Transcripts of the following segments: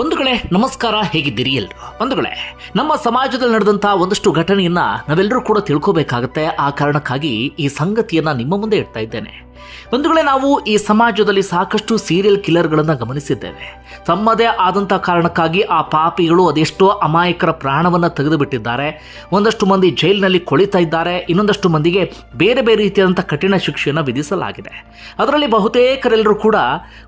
ಬಂಧುಗಳೇ, ನಮಸ್ಕಾರ, ಹೇಗಿದ್ದೀರಿ ಎಲ್ರು? ಬಂಧುಗಳೇ, ನಮ್ಮ ಸಮಾಜದಲ್ಲಿ ನಡೆದಂತಹ ಒಂದಷ್ಟು ಘಟನೆಯನ್ನ ನಾವೆಲ್ಲರೂ ಕೂಡ ತಿಳ್ಕೋಬೇಕಾಗತ್ತೆ. ಆ ಕಾರಣಕ್ಕಾಗಿ ಈ ಸಂಗತಿಯನ್ನ ನಿಮ್ಮ ಮುಂದೆ ಇಡ್ತಾ ಇದ್ದೇನೆ. ಬಂಧುಗಳೇ, ನಾವು ಈ ಸಮಾಜದಲ್ಲಿ ಸಾಕಷ್ಟು ಸೀರಿಯಲ್ ಕಿಲ್ಲರ್ಗಳನ್ನು ಗಮನಿಸಿದ್ದೇವೆ. ತಮ್ಮದೇ ಆದಂಥ ಕಾರಣಕ್ಕಾಗಿ ಆ ಪಾಪಿಗಳು ಅದೆಷ್ಟೋ ಅಮಾಯಕರ ಪ್ರಾಣವನ್ನ ತೆಗೆದು ಬಿಟ್ಟಿದ್ದಾರೆ ಒಂದಷ್ಟು ಮಂದಿ ಜೈಲಿನಲ್ಲಿ ಕೊಳಿತಾ ಇದ್ದಾರೆ. ಇನ್ನೊಂದಷ್ಟು ಮಂದಿಗೆ ಬೇರೆ ಬೇರೆ ರೀತಿಯಾದಂಥ ಕಠಿಣ ಶಿಕ್ಷೆಯನ್ನು ವಿಧಿಸಲಾಗಿದೆ. ಅದರಲ್ಲಿ ಬಹುತೇಕರೆಲ್ಲರೂ ಕೂಡ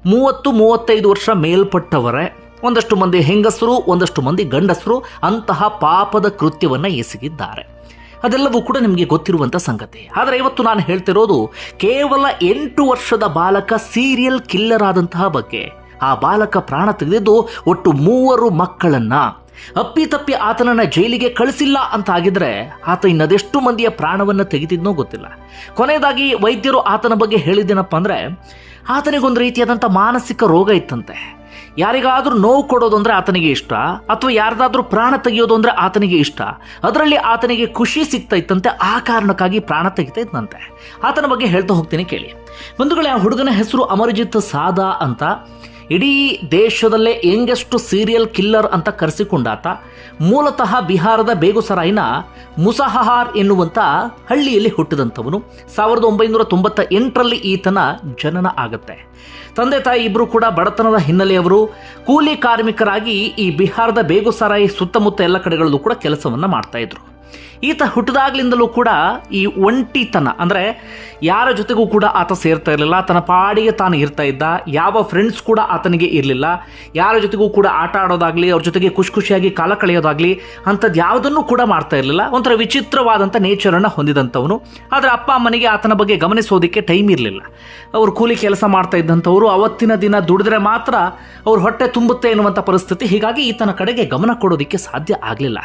ಮೂವತ್ತು, ಮೂವತ್ತೈದು ವರ್ಷ ಮೇಲ್ಪಟ್ಟವರೇ. ಒಂದಷ್ಟು ಮಂದಿ ಹೆಂಗಸರು, ಒಂದಷ್ಟು ಮಂದಿ ಗಂಡಸರು ಅಂತಹ ಪಾಪದ ಕೃತ್ಯವನ್ನು ಎಸಗಿದ್ದಾರೆ. ಅದೆಲ್ಲವೂ ಕೂಡ ನಿಮಗೆ ಗೊತ್ತಿರುವಂಥ ಸಂಗತಿ. ಆದರೆ ಇವತ್ತು ನಾನು ಹೇಳ್ತಿರೋದು ಕೇವಲ ಎಂಟು ವರ್ಷದ ಬಾಲಕ ಸೀರಿಯಲ್ ಕಿಲ್ಲರ್ ಆದಂತಹ ಬಗ್ಗೆ. ಆ ಬಾಲಕ ಪ್ರಾಣ ತೆಗೆದಿದ್ದು ಒಟ್ಟು ಮೂವರು ಮಕ್ಕಳನ್ನು. ಅಪ್ಪಿತಪ್ಪಿ ಆತನನ್ನು ಜೈಲಿಗೆ ಕಳಿಸಿಲ್ಲ ಅಂತ ಆಗಿದ್ರೆ ಆತ ಇನ್ನದೆಷ್ಟು ಮಂದಿಯ ಪ್ರಾಣವನ್ನು ತೆಗೆದಿದ್ನೋ ಗೊತ್ತಿಲ್ಲ. ಕೊನೆಯದಾಗಿ ವೈದ್ಯರು ಆತನ ಬಗ್ಗೆ ಹೇಳಿದ್ದೇನಪ್ಪ ಅಂದರೆ, ಆತನಿಗೊಂದು ರೀತಿಯಾದಂಥ ಮಾನಸಿಕ ರೋಗ ಇತ್ತಂತೆ. ಯಾರಿಗಾದ್ರೂ ನೋವು ಕೊಡೋದು ಅಂದ್ರೆ ಆತನಿಗೆ ಇಷ್ಟ, ಅಥವಾ ಯಾರ್ದಾದ್ರೂ ಪ್ರಾಣ ತೆಗೆಯೋದು ಅಂದ್ರೆ ಆತನಿಗೆ ಇಷ್ಟ. ಅದರಲ್ಲಿ ಆತನಿಗೆ ಖುಷಿ ಸಿಗ್ತಾ ಇತ್ತಂತೆ, ಆ ಕಾರಣಕ್ಕಾಗಿ ಪ್ರಾಣ ತೆಗಿತಾ ಆತನ ಬಗ್ಗೆ ಹೇಳ್ತಾ ಹೋಗ್ತೀನಿ ಕೇಳಿ. ಬಂಧುಗಳೇ, ಆ ಹುಡುಗನ ಹೆಸರು ಅಮರಜಿತ್ ಸಾದಾ ಅಂತ. ಇಡೀ ದೇಶದಲ್ಲೇ ಯಂಗೆಸ್ಟ್ ಸೀರಿಯಲ್ ಕಿಲ್ಲರ್ ಅಂತ ಕರೆಸಿಕೊಂಡಾತ ಮೂಲತಃ ಬಿಹಾರದ ಬೇಗುಸರಾಯಿನ ಮುಸಹಹಾರ್ ಎನ್ನುವಂಥ ಹಳ್ಳಿಯಲ್ಲಿ ಹುಟ್ಟಿದಂಥವನು. ಸಾವಿರದ ಒಂಬೈನೂರ ತೊಂಬತ್ತ ಎಂಟರಲ್ಲಿ ಈತನ ಜನನ ಆಗುತ್ತೆ. ತಂದೆ ತಾಯಿ ಇಬ್ಬರು ಕೂಡ ಬಡತನದ ಹಿನ್ನೆಲೆಯವರು ಕೂಲಿ ಕಾರ್ಮಿಕರಾಗಿ ಈ ಬಿಹಾರದ ಬೇಗುಸರಾಯಿ ಸುತ್ತಮುತ್ತ ಎಲ್ಲ ಕಡೆಗಳಲ್ಲೂ ಕೂಡ ಕೆಲಸವನ್ನು ಮಾಡ್ತಾ ಇದ್ರು. ಈತ ಹುಟ್ಟಿದಾಗ್ಲಿಂದಲೂ ಕೂಡ ಈ ಒಂಟಿತನ, ಅಂದರೆ ಯಾರ ಜೊತೆಗೂ ಕೂಡ ಆತ ಸೇರ್ತಾ ಇರಲಿಲ್ಲ ತನ್ನ ಪಾಡಿಗೆ ತಾನು ಇರ್ತಾ ಇದ್ದ, ಯಾವ ಫ್ರೆಂಡ್ಸ್ ಕೂಡ ಆತನಿಗೆ ಇರಲಿಲ್ಲ, ಯಾರ ಜೊತೆಗೂ ಕೂಡ ಆಟ ಆಡೋದಾಗಲಿ, ಅವ್ರ ಜೊತೆಗೆ ಖುಷಿ ಖುಷಿಯಾಗಿ ಕಾಲ ಕಳೆಯೋದಾಗಲಿ ಅಂಥದ್ದು ಯಾವುದನ್ನು ಕೂಡ ಮಾಡ್ತಾ ಇರಲಿಲ್ಲ. ಒಂಥರ ವಿಚಿತ್ರವಾದಂಥ ನೇಚರನ್ನು ಹೊಂದಿದಂಥವನು. ಆದರೆ ಅಪ್ಪ ಅಮ್ಮನಿಗೆ ಆತನ ಬಗ್ಗೆ ಗಮನಿಸೋದಕ್ಕೆ ಟೈಮ್ ಇರಲಿಲ್ಲ. ಅವರು ಕೂಲಿ ಕೆಲಸ ಮಾಡ್ತಾ ಇದ್ದಂಥವ್ರು ಅವತ್ತಿನ ದಿನ ದುಡಿದ್ರೆ ಮಾತ್ರ ಅವ್ರ ಹೊಟ್ಟೆ ತುಂಬುತ್ತೆ ಎನ್ನುವಂಥ ಪರಿಸ್ಥಿತಿ, ಹೀಗಾಗಿ ಈತನ ಕಡೆಗೆ ಗಮನ ಕೊಡೋದಕ್ಕೆ ಸಾಧ್ಯ ಆಗಲಿಲ್ಲ.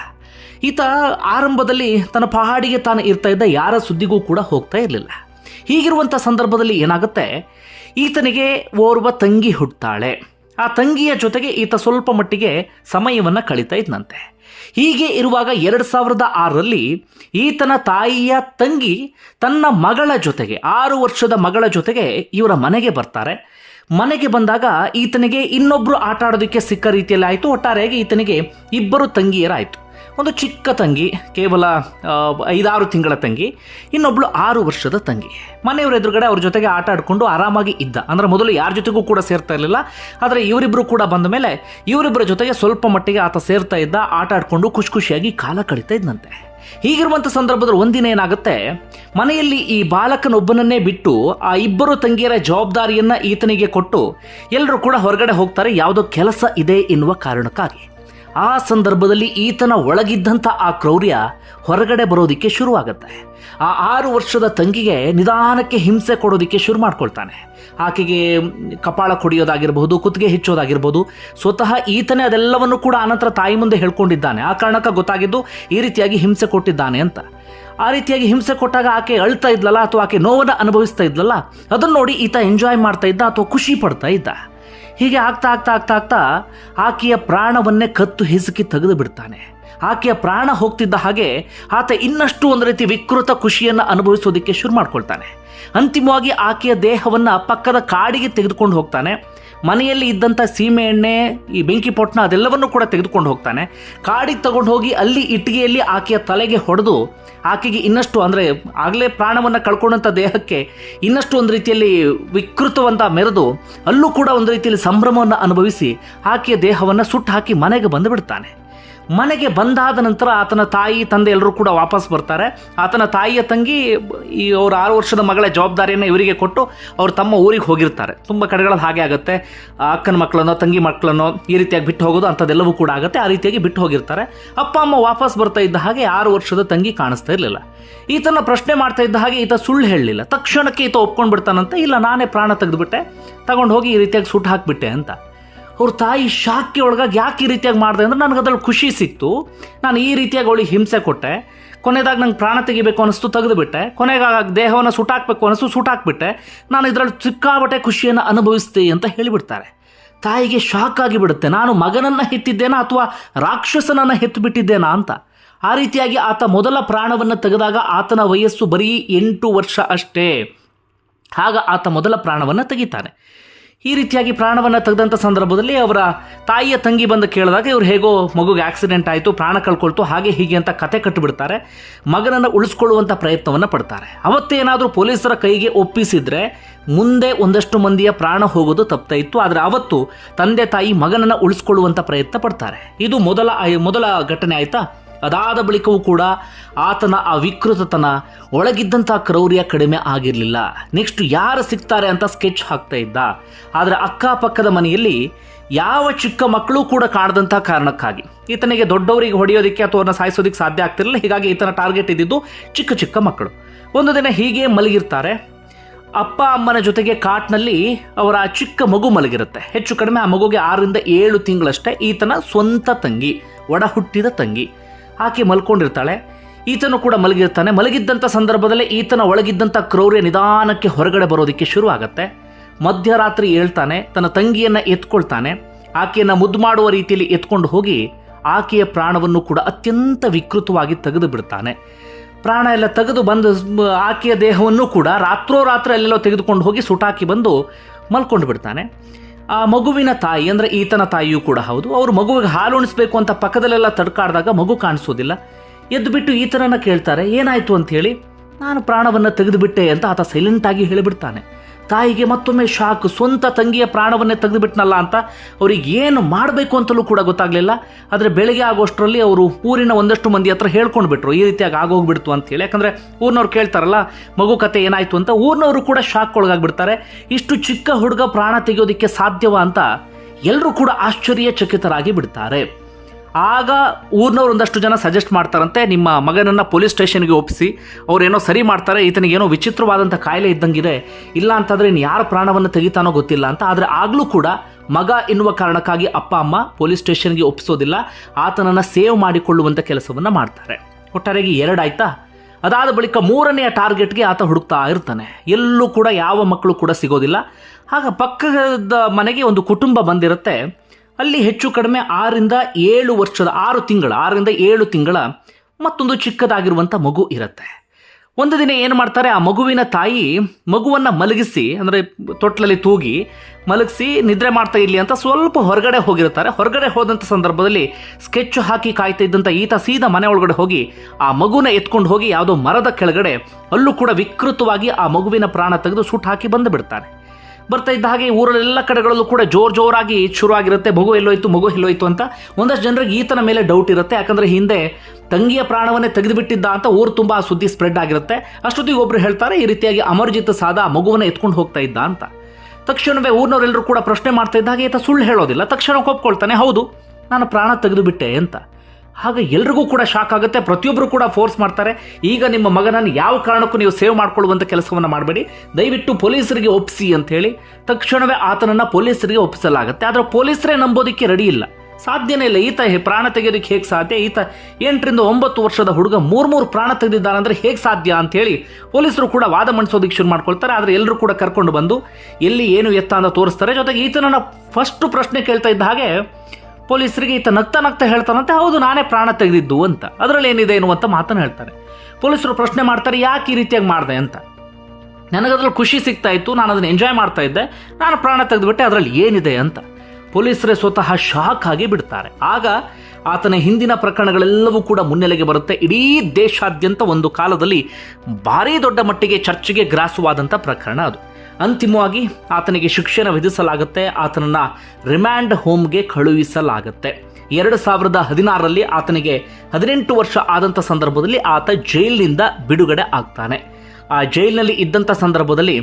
ಈತ ಆರಂಭದಲ್ಲಿ ತನ್ನ ಪಹಾಡಿಗೆ ತಾನು ಇರ್ತಾ ಇದ್ದ ಯಾರ ಸುದ್ದಿಗೂ ಕೂಡ ಹೋಗ್ತಾ ಇರಲಿಲ್ಲ. ಹೀಗಿರುವಂಥ ಸಂದರ್ಭದಲ್ಲಿ ಏನಾಗುತ್ತೆ? ಈತನಿಗೆ ಓರ್ವ ತಂಗಿ ಹುಟ್ತಾಳೆ. ಆ ತಂಗಿಯ ಜೊತೆಗೆ ಈತ ಸ್ವಲ್ಪ ಮಟ್ಟಿಗೆ ಸಮಯವನ್ನು ಕಳೀತಾ ಇದ್ನಂತೆ. ಹೀಗೆ ಇರುವಾಗ ಎರಡು ಸಾವಿರದ ಆರರಲ್ಲಿ ಈತನ ತಾಯಿಯ ತಂಗಿ ತನ್ನ ಮಗಳ ಜೊತೆಗೆ, ಆರು ವರ್ಷದ ಮಗಳ ಜೊತೆಗೆ ಇವರ ಮನೆಗೆ ಬರ್ತಾರೆ. ಮನೆಗೆ ಬಂದಾಗ ಈತನಿಗೆ ಇನ್ನೊಬ್ಬರು ಆಟ ಆಡೋದಕ್ಕೆ ಸಿಕ್ಕ ರೀತಿಯಲ್ಲಿ ಆಯಿತು. ಒಟ್ಟಾರೆಯಾಗಿ ಈತನಿಗೆ ಇಬ್ಬರು ತಂಗಿಯರಾಯಿತು. ಒಂದು ಚಿಕ್ಕ ತಂಗಿ, ಕೇವಲ ಐದಾರು ತಿಂಗಳ ತಂಗಿ, ಇನ್ನೊಬ್ಳು ಆರು ವರ್ಷದ ತಂಗಿ. ಮನೆಯವರ ಎದುರುಗಡೆ ಅವ್ರ ಜೊತೆಗೆ ಆಟ ಆಡಿಕೊಂಡು ಆರಾಮಾಗಿ ಇದ್ದ. ಅಂದರೆ ಮೊದಲು ಯಾರ ಜೊತೆಗೂ ಕೂಡ ಸೇರ್ತಾ ಇರಲಿಲ್ಲ. ಆದರೆ ಇವರಿಬ್ಬರು ಕೂಡ ಬಂದ ಮೇಲೆ ಇವರಿಬ್ಬರ ಜೊತೆಗೆ ಸ್ವಲ್ಪ ಮಟ್ಟಿಗೆ ಆತ ಸೇರ್ತಾ ಇದ್ದ, ಆಟ ಆಡಿಕೊಂಡು ಖುಷಿ ಖುಷಿಯಾಗಿ ಕಾಲ ಕಳೀತಾ ಇದ್ದಂತೆ ಹೀಗಿರುವಂಥ ಸಂದರ್ಭದಲ್ಲಿ ಒಂದಿನ ಏನಾಗುತ್ತೆ? ಮನೆಯಲ್ಲಿ ಈ ಬಾಲಕನೊಬ್ಬನನ್ನೇ ಬಿಟ್ಟು ಆ ಇಬ್ಬರು ತಂಗಿಯರ ಜವಾಬ್ದಾರಿಯನ್ನು ಈತನಿಗೆ ಕೊಟ್ಟು ಎಲ್ಲರೂ ಕೂಡ ಹೊರಗಡೆ ಹೋಗ್ತಾರೆ. ಯಾವುದೋ ಕೆಲಸ ಇದೆ ಎನ್ನುವ ಕಾರಣಕ್ಕಾಗಿ. ಆ ಸಂದರ್ಭದಲ್ಲಿ ಈತನ ಒಳಗಿದ್ದಂಥ ಆ ಕ್ರೌರ್ಯ ಹೊರಗಡೆ ಬರೋದಕ್ಕೆ ಶುರುವಾಗುತ್ತೆ. ಆ ಆರು ವರ್ಷದ ತಂಗಿಗೆ ನಿಧಾನಕ್ಕೆ ಹಿಂಸೆ ಕೊಡೋದಕ್ಕೆ ಶುರು ಮಾಡ್ಕೊಳ್ತಾನೆ. ಆಕೆಗೆ ಕಪಾಳ ಕೊಡಿಯೋದಾಗಿರ್ಬೋದು ಕುತ್ತಿಗೆ ಹೆಚ್ಚೋದಾಗಿರ್ಬೋದು ಸ್ವತಃ ಈತನೇ ಅದೆಲ್ಲವನ್ನು ಕೂಡ ಆನಂತರ ತಾಯಿ ಮುಂದೆ ಹೇಳ್ಕೊಂಡಿದ್ದಾನೆ. ಆ ಕಾರಣಕ್ಕೆ ಗೊತ್ತಾಗಿದ್ದು ಈ ರೀತಿಯಾಗಿ ಹಿಂಸೆ ಕೊಟ್ಟಿದ್ದಾನೆ ಅಂತ. ಆ ರೀತಿಯಾಗಿ ಹಿಂಸೆ ಕೊಟ್ಟಾಗ ಆಕೆ ಅಳ್ತಾ ಇದ್ಲಲ್ಲ ಅಥವಾ ಆಕೆ ನೋವನ್ನು ಅನುಭವಿಸ್ತಾ ಇದ್ಲಲ್ಲ, ಅದನ್ನು ನೋಡಿ ಈತ ಎಂಜಾಯ್ ಮಾಡ್ತಾ ಇದ್ದ ಅಥವಾ ಖುಷಿ ಪಡ್ತಾ ಇದ್ದ. ಹೀಗೆ ಆಗ್ತಾ ಆಗ್ತಾ ಆಗ್ತಾ ಆಗ್ತಾ ಆಕೆಯ ಪ್ರಾಣವನ್ನೇ ಕತ್ತು ಹಿಸುಕಿ ತೆಗೆದು ಬಿಡ್ತಾನೆ. ಆಕೆಯ ಪ್ರಾಣ ಹೋಗ್ತಿದ್ದ ಹಾಗೆ ಆತ ಇನ್ನಷ್ಟು ಒಂದು ರೀತಿ ವಿಕೃತ ಖುಷಿಯನ್ನು ಅನುಭವಿಸೋದಕ್ಕೆ ಶುರು ಮಾಡ್ಕೊಳ್ತಾನೆ. ಅಂತಿಮವಾಗಿ ಆಕೆಯ ದೇಹವನ್ನು ಪಕ್ಕದ ಕಾಡಿಗೆ ತೆಗೆದುಕೊಂಡು ಹೋಗ್ತಾನೆ. ಮನೆಯಲ್ಲಿ ಇದ್ದಂಥ ಸೀಮೆ ಎಣ್ಣೆ, ಈ ಬೆಂಕಿ ಪೊಟ್ನ ಅದೆಲ್ಲವನ್ನು ಕೂಡ ತೆಗೆದುಕೊಂಡು ಹೋಗ್ತಾನೆ. ಕಾಡಿಗೆ ತಗೊಂಡು ಹೋಗಿ ಅಲ್ಲಿ ಇಟ್ಟಿಗೆಯಲ್ಲಿ ಆಕೆಯ ತಲೆಗೆ ಹೊಡೆದು ಆಕೆಗೆ ಇನ್ನಷ್ಟು ಅಂದರೆ ಆಗಲೇ ಪ್ರಾಣವನ್ನು ಕಳ್ಕೊಂಡಂಥ ದೇಹಕ್ಕೆ ಇನ್ನಷ್ಟು ಒಂದು ರೀತಿಯಲ್ಲಿ ವಿಕೃತವಂತ ಮೆರೆದು ಅಲ್ಲೂ ಕೂಡ ಒಂದು ರೀತಿಯಲ್ಲಿ ಸಂಭ್ರಮವನ್ನು ಅನುಭವಿಸಿ ಆಕೆಯ ದೇಹವನ್ನು ಸುಟ್ಟು ಹಾಕಿ ಮನೆಗೆ ಬಂದು ಬಿಡ್ತಾನೆ. ಮನೆಗೆ ಬಂದಾದ ನಂತರ ಆತನ ತಾಯಿ, ತಂದೆ ಎಲ್ಲರೂ ಕೂಡ ವಾಪಸ್ ಬರ್ತಾರೆ. ಆತನ ತಾಯಿಯ ತಂಗಿ ಈ ಅವ್ರ ಆರು ವರ್ಷದ ಮಗಳ ಜವಾಬ್ದಾರಿಯನ್ನು ಇವರಿಗೆ ಕೊಟ್ಟು ಅವ್ರು ತಮ್ಮ ಊರಿಗೆ ಹೋಗಿರ್ತಾರೆ. ತುಂಬ ಕಡೆಗಳಲ್ಲಿ ಹಾಗೆ ಆಗುತ್ತೆ. ಅಕ್ಕನ ಮಕ್ಕಳನ್ನೋ, ತಂಗಿ ಮಕ್ಕಳನ್ನೋ ಈ ರೀತಿಯಾಗಿ ಬಿಟ್ಟು ಹೋಗೋದು ಅಂಥದ್ದೆಲ್ಲವೂ ಕೂಡ ಆಗುತ್ತೆ. ಆ ರೀತಿಯಾಗಿ ಬಿಟ್ಟು ಹೋಗಿರ್ತಾರೆ. ಅಪ್ಪ, ಅಮ್ಮ ವಾಪಸ್ ಬರ್ತಾ ಇದ್ದ ಹಾಗೆ ಆರು ವರ್ಷದ ತಂಗಿ ಕಾಣಿಸ್ತಾ ಇರಲಿಲ್ಲ. ಈತನ ಪ್ರಶ್ನೆ ಮಾಡ್ತಾ ಇದ್ದ ಹಾಗೆ ಈತ ಸುಳ್ಳು ಹೇಳಲಿಲ್ಲ. ತಕ್ಷಣಕ್ಕೆ ಈತ ಒಪ್ಕೊಂಡು ಬಿಡ್ತಾನಂತ ಇಲ್ಲ, ನಾನೇ ಪ್ರಾಣ ತೆಗೆದುಬಿಟ್ಟೆ. ತಗೊಂಡು ಹೋಗಿ ಈ ರೀತಿಯಾಗಿ ಸುಟ್ಟು ಹಾಕಿಬಿಟ್ಟೆ ಅಂತ. ಅವ್ರ ತಾಯಿ ಶಾಕ್ಗೆ ಒಳಗಾಗಿ ಯಾಕೆ ಈ ರೀತಿಯಾಗಿ ಮಾಡಿದೆ ಅಂದ್ರೆ ನನಗೆ ಅದ್ರಲ್ಲಿ ಖುಷಿ ಸಿಕ್ತು. ನಾನು ಈ ರೀತಿಯಾಗಿ ಅವಳಿಗೆ ಹಿಂಸೆ ಕೊಟ್ಟೆ. ಕೊನೆಯದಾಗಿ ನಂಗೆ ಪ್ರಾಣ ತೆಗಿಬೇಕು ಅನ್ನಿಸ್ತು ತೆಗೆದುಬಿಟ್ಟೆ. ಕೊನೆಗಾಗ ದೇಹವನ್ನು ಸುಟ್ಟಾಕ್ಬೇಕು ಅನಿಸ್ತು, ಸುಟ್ಟಾಕ್ಬಿಟ್ಟೆ. ನಾನು ಇದರಲ್ಲಿ ಸಿಕ್ಕಾಬಟ್ಟೆ ಖುಷಿಯನ್ನು ಅನುಭವಿಸ್ತೆ ಅಂತ ಹೇಳಿಬಿಡ್ತಾರೆ. ತಾಯಿಗೆ ಶಾಕ್ ಆಗಿಬಿಡುತ್ತೆ. ನಾನು ಮಗನನ್ನು ಹೆತ್ತಿದ್ದೇನಾ ಅಥವಾ ರಾಕ್ಷಸನನ್ನು ಹೆತ್ತು ಬಿಟ್ಟಿದ್ದೇನಾ ಅಂತ. ಆ ರೀತಿಯಾಗಿ ಆತ ಮೊದಲ ಪ್ರಾಣವನ್ನು ತೆಗೆದಾಗ ಆತನ ವಯಸ್ಸು ಬರೀ ಎಂಟು ವರ್ಷ ಅಷ್ಟೇ. ಆಗ ಆತ ಮೊದಲ ಪ್ರಾಣವನ್ನು ತೆಗಿತಾನೆ. ಈ ರೀತಿಯಾಗಿ ಪ್ರಾಣವನ್ನು ತೆಗೆದಂಥ ಸಂದರ್ಭದಲ್ಲಿ ಅವರ ತಾಯಿಯ ತಂಗಿ ಬಂದು ಕೇಳಿದಾಗ ಇವ್ರು ಹೇಗೋ ಮಗುಗೆ ಆಕ್ಸಿಡೆಂಟ್ ಆಯಿತು, ಪ್ರಾಣ ಕಳ್ಕೊಳ್ತು, ಹಾಗೆ ಹೀಗೆ ಅಂತ ಕತೆ ಕಟ್ಟಿಬಿಡ್ತಾರೆ. ಮಗನನ್ನು ಉಳಿಸ್ಕೊಳ್ಳುವಂಥ ಪ್ರಯತ್ನವನ್ನು ಪಡ್ತಾರೆ. ಅವತ್ತೇನಾದರೂ ಪೊಲೀಸರ ಕೈಗೆ ಒಪ್ಪಿಸಿದರೆ ಮುಂದೆ ಒಂದಷ್ಟು ಮಂದಿಯ ಪ್ರಾಣ ಹೋಗೋದು ತಪ್ತಾ ಇತ್ತು. ಆದರೆ ಅವತ್ತು ತಂದೆ ತಾಯಿ ಮಗನನ್ನು ಉಳಿಸ್ಕೊಳ್ಳುವಂಥ ಪ್ರಯತ್ನ ಪಡ್ತಾರೆ. ಇದು ಮೊದಲ ಮೊದಲ ಘಟನೆ ಆಯಿತಾ? ಅದಾದ ಬಳಿಕವೂ ಕೂಡ ಆತನ ಆ ವಿಕೃತತನ ಒಳಗಿದ್ದಂಥ ಕ್ರೌರ್ಯ ಕಡಿಮೆ ಆಗಿರಲಿಲ್ಲ. ನೆಕ್ಸ್ಟ್ ಯಾರು ಸಿಗ್ತಾರೆ ಅಂತ ಸ್ಕೆಚ್ ಹಾಕ್ತಾ ಇದ್ದ. ಆದರೆ ಅಕ್ಕಪಕ್ಕದ ಮನೆಯಲ್ಲಿ ಯಾವ ಚಿಕ್ಕ ಮಕ್ಕಳು ಕೂಡ ಕಾಣದಂಥ ಕಾರಣಕ್ಕಾಗಿ. ಈತನಿಗೆ ದೊಡ್ಡವರಿಗೆ ಹೊಡೆಯೋದಕ್ಕೆ ಅಥವಾ ಅವ್ರನ್ನ ಸಾಯಿಸೋದಕ್ಕೆ ಸಾಧ್ಯ ಆಗ್ತಿರಲಿಲ್ಲ. ಹೀಗಾಗಿ ಈತನ ಟಾರ್ಗೆಟ್ ಇದ್ದಿದ್ದು ಚಿಕ್ಕ ಚಿಕ್ಕ ಮಕ್ಕಳು. ಒಂದು ದಿನ ಹೀಗೆ ಮಲಗಿರ್ತಾರೆ. ಅಪ್ಪ ಅಮ್ಮನ ಜೊತೆಗೆ ಕಾಟ್ನಲ್ಲಿ ಅವರ ಚಿಕ್ಕ ಮಗು ಮಲಗಿರುತ್ತೆ. ಹೆಚ್ಚು ಕಡಿಮೆ ಆ ಮಗುಗೆ ಆರರಿಂದ ಏಳು ತಿಂಗಳಷ್ಟೇ ಈತನ ಸ್ವಂತ ತಂಗಿ ಒಡ ಹುಟ್ಟಿದ ತಂಗಿ. ಆಕೆ ಮಲ್ಕೊಂಡಿರ್ತಾಳೆ. ಈತನು ಕೂಡ ಮಲಗಿರ್ತಾನೆ. ಮಲಗಿದ್ದಂಥ ಸಂದರ್ಭದಲ್ಲೇ ಈತನ ಒಳಗಿದ್ದಂಥ ಕ್ರೌರ್ಯ ನಿಧಾನಕ್ಕೆ ಹೊರಗಡೆ ಬರೋದಕ್ಕೆ ಶುರು ಮಧ್ಯರಾತ್ರಿ ಹೇಳ್ತಾನೆ, ತನ್ನ ತಂಗಿಯನ್ನು ಎತ್ಕೊಳ್ತಾನೆ. ಆಕೆಯನ್ನು ಮುದ್ದು ಮಾಡುವ ರೀತಿಯಲ್ಲಿ ಎತ್ಕೊಂಡು ಹೋಗಿ ಆಕೆಯ ಪ್ರಾಣವನ್ನು ಕೂಡ ಅತ್ಯಂತ ವಿಕೃತವಾಗಿ ತೆಗೆದು ಬಿಡ್ತಾನೆ. ಪ್ರಾಣ ಎಲ್ಲ ತೆಗೆದು ಬಂದು ಆಕೆಯ ದೇಹವನ್ನು ಕೂಡ ರಾತ್ರೋ ರಾತ್ರಿ ಅಲ್ಲೆಲ್ಲೋ ತೆಗೆದುಕೊಂಡು ಹೋಗಿ ಸುಟಾಕಿ ಬಂದು ಮಲ್ಕೊಂಡು ಬಿಡ್ತಾನೆ. ಆ ಮಗುವಿನ ತಾಯಿ, ಅಂದರೆ ಈತನ ತಾಯಿಯೂ ಕೂಡ ಹೌದು, ಅವರು ಮಗುವಿಗೆ ಹಾಲು ಉಣಿಸ್ಬೇಕು ಅಂತ ಪಕ್ಕದಲ್ಲೆಲ್ಲ ತಡ್ಕಾಡ್ದಾಗ ಮಗು ಕಾಣಿಸೋದಿಲ್ಲ. ಎದ್ದು ಬಿಟ್ಟು ಈತನನ್ನ ಕೇಳ್ತಾರೆ, ಏನಾಯ್ತು ಹೇಳಿ ನಾನು ಪ್ರಾಣವನ್ನು ತೆಗೆದುಬಿಟ್ಟೆ ಅಂತ ಆತ ಸೈಲೆಂಟಾಗಿ ಹೇಳಿಬಿಡ್ತಾನೆ. ತಾಯಿಗೆ ಮತ್ತೊಮ್ಮೆ ಶಾಕ್, ಸ್ವಂತ ತಂಗಿಯ ಪ್ರಾಣವನ್ನೇ ತೆಗೆದುಬಿಟ್ನಲ್ಲ ಅಂತ ಅವ್ರಿಗೆ ಏನು ಮಾಡಬೇಕು ಅಂತಲೂ ಕೂಡ ಗೊತ್ತಾಗಲಿಲ್ಲ. ಆದರೆ ಬೆಳಗ್ಗೆ ಆಗೋಷ್ಟರಲ್ಲಿ ಅವರು ಊರಿನ ಒಂದಷ್ಟು ಮಂದಿ ಹತ್ರ ಹೇಳ್ಕೊಂಡ್ಬಿಟ್ರು, ಈ ರೀತಿಯಾಗಿ ಆಗೋಗ್ಬಿಡ್ತು ಅಂತ ಹೇಳಿ. ಯಾಕಂದರೆ ಊರಿನವ್ರು ಕೇಳ್ತಾರಲ್ಲ, ಮಗು ಕತೆ ಏನಾಯಿತು ಅಂತ ಊರಿನವರು ಕೂಡ ಶಾಕ್ ಒಳಗಾಗ್ಬಿಡ್ತಾರೆ ಇಷ್ಟು ಚಿಕ್ಕ ಹುಡುಗ ಪ್ರಾಣ ತೆಗೆಯೋದಕ್ಕೆ ಸಾಧ್ಯವಾ ಅಂತ ಎಲ್ಲರೂ ಕೂಡ ಆಶ್ಚರ್ಯಚಕಿತರಾಗಿ ಬಿಡ್ತಾರೆ. ಆಗ ಊರಿನವ್ರು ಒಂದಷ್ಟು ಜನ ಸಜೆಸ್ಟ್ ಮಾಡ್ತಾರಂತೆ, ನಿಮ್ಮ ಮಗನನ್ನು ಪೊಲೀಸ್ ಸ್ಟೇಷನ್ಗೆ ಒಪ್ಪಿಸಿ, ಅವರೇನೋ ಸರಿ ಮಾಡ್ತಾರೆ ಈತನಿಗೇನೋ ವಿಚಿತ್ರವಾದಂಥ ಕಾಯಿಲೆ ಇದ್ದಂಗಿದೆ, ಇಲ್ಲ ಅಂತಂದರೆ ಇನ್ನು ಯಾರು ಪ್ರಾಣವನ್ನು ತೆಗಿತಾನೋ ಗೊತ್ತಿಲ್ಲ ಅಂತ. ಆದರೆ ಆಗಲೂ ಕೂಡ ಮಗ ಎನ್ನುವ ಕಾರಣಕ್ಕಾಗಿ ಅಪ್ಪ, ಅಮ್ಮ ಪೊಲೀಸ್ ಸ್ಟೇಷನ್ಗೆ ಒಪ್ಪಿಸೋದಿಲ್ಲ, ಆತನನ್ನು ಸೇವ್ ಮಾಡಿಕೊಳ್ಳುವಂಥ ಕೆಲಸವನ್ನು ಮಾಡ್ತಾರೆ. ಒಟ್ಟಾರೆಗೆ ಎರಡಾಯ್ತಾ ಅದಾದ ಬಳಿಕ ಮೂರನೆಯ ಟಾರ್ಗೆಟ್ಗೆ ಆತ ಹುಡುಕ್ತಾ ಇರ್ತಾನೆ. ಎಲ್ಲೂ ಕೂಡ ಯಾವ ಮಕ್ಕಳು ಕೂಡ ಸಿಗೋದಿಲ್ಲ. ಆಗ ಪಕ್ಕದ ಮನೆಗೆ ಒಂದು ಕುಟುಂಬ ಬಂದಿರುತ್ತೆ. ಅಲ್ಲಿ ಹೆಚ್ಚು ಕಡಿಮೆ ಆರಿಂದ ಏಳು ವರ್ಷದ ಆರು ತಿಂಗಳ, ಆರರಿಂದ ಏಳು ತಿಂಗಳ ಮತ್ತೊಂದು ಚಿಕ್ಕದಾಗಿರುವಂಥ ಮಗು ಇರುತ್ತೆ. ಒಂದು ದಿನ ಏನು ಮಾಡ್ತಾರೆ, ಆ ಮಗುವಿನ ತಾಯಿ ಮಗುವನ್ನು ಮಲಗಿಸಿ, ಅಂದರೆ ತೊಟ್ಲಲ್ಲಿ ತೂಗಿ ಮಲಗಿಸಿ ನಿದ್ರೆ ಮಾಡ್ತಾ ಇರಲಿ ಅಂತ ಸ್ವಲ್ಪ ಹೊರಗಡೆ ಹೋಗಿರ್ತಾರೆ ಹೊರಗಡೆ ಹೋದಂಥ ಸಂದರ್ಭದಲ್ಲಿ ಸ್ಕೆಚ್ ಹಾಕಿ ಕಾಯ್ತಾ ಇದ್ದಂಥ ಈತ ಸೀದಾ ಮನೆ ಒಳಗಡೆ ಹೋಗಿ ಆ ಮಗುನ ಎತ್ಕೊಂಡು ಹೋಗಿ ಯಾವುದೋ ಮರದ ಕೆಳಗಡೆ ಅಲ್ಲೂ ಕೂಡ ವಿಕೃತವಾಗಿ ಆ ಮಗುವಿನ ಪ್ರಾಣ ತೆಗೆದು ಸುಟ್ಟು ಹಾಕಿ ಬಂದು ಬಿಡ್ತಾನೆ. ಬರ್ತಾ ಇದ್ದ ಹಾಗೆ ಊರಲ್ಲೆಲ್ಲ ಕಡೆಗಳಲ್ಲೂ ಕೂಡ ಜೋರ್ ಜೋರಾಗಿ ಶುರುವಾಗಿರುತ್ತೆ. ಮಗು ಎಲ್ಲೋಯ್ತು ಮಗು ಎಲ್ಲೋಯ್ತು ಅಂತ ಒಂದಷ್ಟು ಜನರಿಗೆ ಈತನ ಮೇಲೆ ಡೌಟ್ ಇರುತ್ತೆ. ಯಾಕಂದ್ರೆ ಹಿಂದೆ ತಂಗಿಯ ಪ್ರಾಣವನ್ನೇ ತೆಗೆದುಬಿಟ್ಟಿದ್ದ ಅಂತ ಊರು ತುಂಬ ಸುದ್ದಿ ಸ್ಪ್ರೆಡ್ ಆಗಿರುತ್ತೆ. ಅಷ್ಟೊತ್ತಿಗೆ ಒಬ್ರು ಹೇಳ್ತಾರೆ, ಈ ರೀತಿಯಾಗಿ ಅಮರ್ಜಿತ್ ಸಾದ ಮಗುವನ್ನು ಮಗುವನ್ನ ಎತ್ಕೊಂಡು ಹೋಗ್ತಾ ಇದ್ದ ಅಂತ. ತಕ್ಷಣವೇ ಊರಿನವರೆಲ್ಲರೂ ಕೂಡ ಪ್ರಶ್ನೆ ಮಾಡ್ತಾ ಇದ್ದ ಹಾಗೆ ಈತ ಸುಳ್ಳು ಹೇಳೋದಿಲ್ಲ. ತಕ್ಷಣ ಒಪ್ಕೊಳ್ತಾನೆ ಹೌದು, ನಾನು ಪ್ರಾಣ ತೆಗೆದುಬಿಟ್ಟೆ ಅಂತ. ಆಗ ಎಲ್ರಿಗೂ ಕೂಡ ಶಾಕ್ ಆಗುತ್ತೆ. ಪ್ರತಿಯೊಬ್ಬರು ಕೂಡ ಫೋರ್ಸ್ ಮಾಡ್ತಾರೆ. ಈಗ ನಿಮ್ಮ ಮಗನನ್ನು ಯಾವ ಕಾರಣಕ್ಕೂ ನೀವು ಸೇವ್ ಮಾಡ್ಕೊಳ್ಳುವಂಥ ಕೆಲಸವನ್ನು ಮಾಡಬೇಡಿ. ದಯವಿಟ್ಟು ಪೊಲೀಸರಿಗೆ ಒಪ್ಪಿಸಿ ಅಂತ ಹೇಳಿ ತಕ್ಷಣವೇ ಆತನನ್ನು ಪೊಲೀಸರಿಗೆ ಒಪ್ಪಿಸಲಾಗುತ್ತೆ. ಆದರೆ ಪೊಲೀಸರೇ ನಂಬೋದಕ್ಕೆ ರೆಡಿ ಇಲ್ಲ. ಸಾಧ್ಯನೇ ಇಲ್ಲ. ಈತ ಪ್ರಾಣ ತೆಗೆಯೋದಕ್ಕೆ ಹೇಗೆ ಸಾಧ್ಯ? ಈತ ಎಂಟರಿಂದ ಒಂಬತ್ತು ವರ್ಷದ ಹುಡುಗ ಮೂರು ಮೂರು ಪ್ರಾಣ ತೆಗೆದಿದ್ದಾನಂದ್ರೆ ಹೇಗೆ ಸಾಧ್ಯ ಅಂತ ಹೇಳಿ ಪೊಲೀಸರು ಕೂಡ ವಾದ ಮಂಡಿಸೋದಕ್ಕೆ ಶುರು ಮಾಡ್ಕೊಳ್ತಾರೆ. ಆದರೆ ಎಲ್ಲರೂ ಕೂಡ ಕರ್ಕೊಂಡು ಬಂದು ಎಲ್ಲಿ ಏನು ಎತ್ತ ಅಂತ ತೋರಿಸ್ತಾರೆ. ಜೊತೆಗೆ ಈತನನ್ನು ಫಸ್ಟ್ ಪ್ರಶ್ನೆ ಕೇಳ್ತಾ ಇದ್ದ ಹಾಗೆ ಪೊಲೀಸರಿಗೆ ಈತ ನಗ್ತಾ ನಗ್ತಾ ಹೇಳ್ತಾನಂತೆ, ಹೌದು, ನಾನೇ ಪ್ರಾಣ ತೆಗೆದಿದ್ದು ಅಂತ. ಅದರಲ್ಲಿ ಏನಿದೆ ಎನ್ನುವಂತ ಮಾತನ್ನು ಹೇಳ್ತಾರೆ. ಪೊಲೀಸರು ಪ್ರಶ್ನೆ ಮಾಡ್ತಾರೆ, ಯಾಕೆ ಈ ರೀತಿಯಾಗಿ ಮಾಡಿದೆ? ಅಂತ. ನನಗದ್ರಲ್ಲಿ ಖುಷಿ ಸಿಗ್ತಾ ಇತ್ತು, ನಾನು ಅದನ್ನು ಎಂಜಾಯ್ ಮಾಡ್ತಾ ಇದ್ದೆ. ನಾನು ಪ್ರಾಣ ತೆಗೆದುಬಿಟ್ಟೆ, ಅದರಲ್ಲಿ ಏನಿದೆ ಅಂತ. ಪೊಲೀಸರೇ ಸ್ವತಃ ಶಾಕ್ ಆಗಿ ಬಿಡ್ತಾರೆ. ಆಗ ಆತನ ಹಿಂದಿನ ಪ್ರಕರಣಗಳೆಲ್ಲವೂ ಕೂಡ ಮುನ್ನೆಲೆಗೆ ಬರುತ್ತೆ. ಇಡೀ ದೇಶಾದ್ಯಂತ ಒಂದು ಕಾಲದಲ್ಲಿ ಭಾರೀ ದೊಡ್ಡ ಮಟ್ಟಿಗೆ ಚರ್ಚೆಗೆ ಗ್ರಾಸವಾದಂಥ ಪ್ರಕರಣ ಅದು. ಅಂತಿಮವಾಗಿ ಆತನಿಗೆ ಶಿಕ್ಷಣ ವಿಧಿಸಲಾಗುತ್ತೆ. ಆತನನ್ನು ರಿಮ್ಯಾಂಡ್ ಹೋಮ್ಗೆ ಕಳುಹಿಸಲಾಗುತ್ತೆ. ಎರಡು ಸಾವಿರದ ಹದಿನಾರರಲ್ಲಿ ಆತನಿಗೆ ಹದಿನೆಂಟು ವರ್ಷ ಆದಂಥ ಸಂದರ್ಭದಲ್ಲಿ ಆತ ಜೈಲಿನಿಂದ ಬಿಡುಗಡೆ ಆಗ್ತಾನೆ. ಆ ಜೈಲಿನಲ್ಲಿ ಇದ್ದಂಥ ಸಂದರ್ಭದಲ್ಲಿ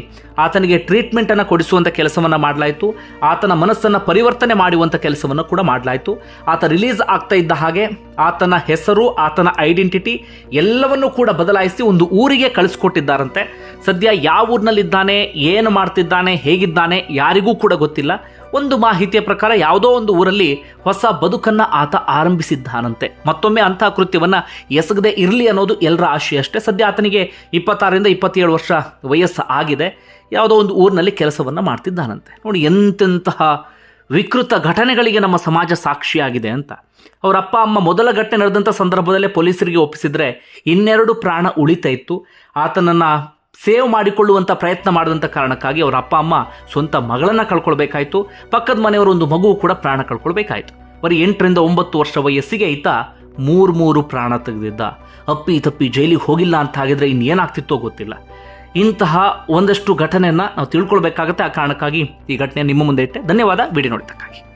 ಆತನಿಗೆ ಟ್ರೀಟ್ಮೆಂಟನ್ನು ಕೊಡಿಸುವಂಥ ಕೆಲಸವನ್ನು ಮಾಡಲಾಯಿತು. ಆತನ ಮನಸ್ಸನ್ನು ಪರಿವರ್ತನೆ ಮಾಡುವಂಥ ಕೆಲಸವನ್ನು ಕೂಡ ಮಾಡಲಾಯಿತು. ಆತ ರಿಲೀಸ್ ಆಗ್ತಾ ಇದ್ದ ಹಾಗೆ ಆತನ ಹೆಸರು, ಆತನ ಐಡೆಂಟಿಟಿ ಎಲ್ಲವನ್ನೂ ಕೂಡ ಬದಲಾಯಿಸಿ ಒಂದು ಊರಿಗೆ ಕಳಿಸ್ಕೊಟ್ಟಿದ್ದಾರಂತೆ. ಸದ್ಯ ಯಾವ ಊರಿನಲ್ಲಿದ್ದಾನೆ, ಏನು ಮಾಡ್ತಿದ್ದಾನೆ, ಹೇಗಿದ್ದಾನೆ ಯಾರಿಗೂ ಕೂಡ ಗೊತ್ತಿಲ್ಲ. ಒಂದು ಮಾಹಿತಿಯ ಪ್ರಕಾರ ಯಾವುದೋ ಒಂದು ಊರಲ್ಲಿ ಹೊಸ ಬದುಕನ್ನ ಆತ ಆರಂಭಿಸಿದ್ದಾನಂತೆ. ಮತ್ತೊಮ್ಮೆ ಅಂತಹ ಕೃತ್ಯವನ್ನ ಎಸಗದೆ ಇರಲಿ ಅನ್ನೋದು ಎಲ್ಲರ ಆಶಯ ಅಷ್ಟೇ. ಸದ್ಯ ಆತನಿಗೆ ಇಪ್ಪತ್ತಾರರಿಂದ ಇಪ್ಪತ್ತೇಳು ವರ್ಷ ವಯಸ್ಸು ಆಗಿದೆ. ಯಾವುದೋ ಒಂದು ಊರಿನಲ್ಲಿ ಕೆಲಸವನ್ನ ಮಾಡ್ತಿದ್ದಾನಂತೆ. ನೋಡಿ, ಎಂತೆಂತಹ ವಿಕೃತ ಘಟನೆಗಳಿಗೆ ನಮ್ಮ ಸಮಾಜ ಸಾಕ್ಷಿಯಾಗಿದೆ ಅಂತ. ಅವರ ಅಪ್ಪ, ಅಮ್ಮ ಮೊದಲ ಘಟನೆ ನಡೆದಂಥ ಸಂದರ್ಭದಲ್ಲೇ ಪೊಲೀಸರಿಗೆ ಒಪ್ಪಿಸಿದ್ರೆ ಇನ್ನೆರಡು ಪ್ರಾಣ ಉಳಿತಾ ಇತ್ತು. ಆತನನ್ನ ಸೇವ್ ಮಾಡಿಕೊಳ್ಳುವಂಥ ಪ್ರಯತ್ನ ಮಾಡಿದಂಥ ಕಾರಣಕ್ಕಾಗಿ ಅವರ ಅಪ್ಪ, ಅಮ್ಮ ಸ್ವಂತ ಮಗಳನ್ನು ಕಳ್ಕೊಳ್ಬೇಕಾಯಿತು. ಪಕ್ಕದ ಮನೆಯವರು ಒಂದು ಮಗು ಕೂಡ ಪ್ರಾಣ ಕಳ್ಕೊಳ್ಬೇಕಾಯಿತು. ಬರೀ ಎಂಟರಿಂದ ಒಂಬತ್ತು ವರ್ಷ ವಯಸ್ಸಿಗೆ ಈತ ಮೂರು ಮೂರು ಪ್ರಾಣ ತೆಗೆದಿದ್ದ. ಅಪ್ಪಿ ತಪ್ಪಿ ಜೈಲಿಗೆ ಹೋಗಿಲ್ಲ ಅಂತ ಆಗಿದ್ರೆ ಇನ್ನೇನಾಗ್ತಿತ್ತೋ ಗೊತ್ತಿಲ್ಲ. ಇಂತಹ ಒಂದಷ್ಟು ಘಟನೆಯನ್ನು ನಾವು ತಿಳ್ಕೊಳ್ಬೇಕಾಗತ್ತೆ. ಆ ಕಾರಣಕ್ಕಾಗಿ ಈ ಘಟನೆ ನಿಮ್ಮ ಮುಂದೆ ಇಟ್ಟೆ ಧನ್ಯವಾದ. ವಿಡಿಯೋ ನೋಡಿದ್ದಕ್ಕಾಗಿ.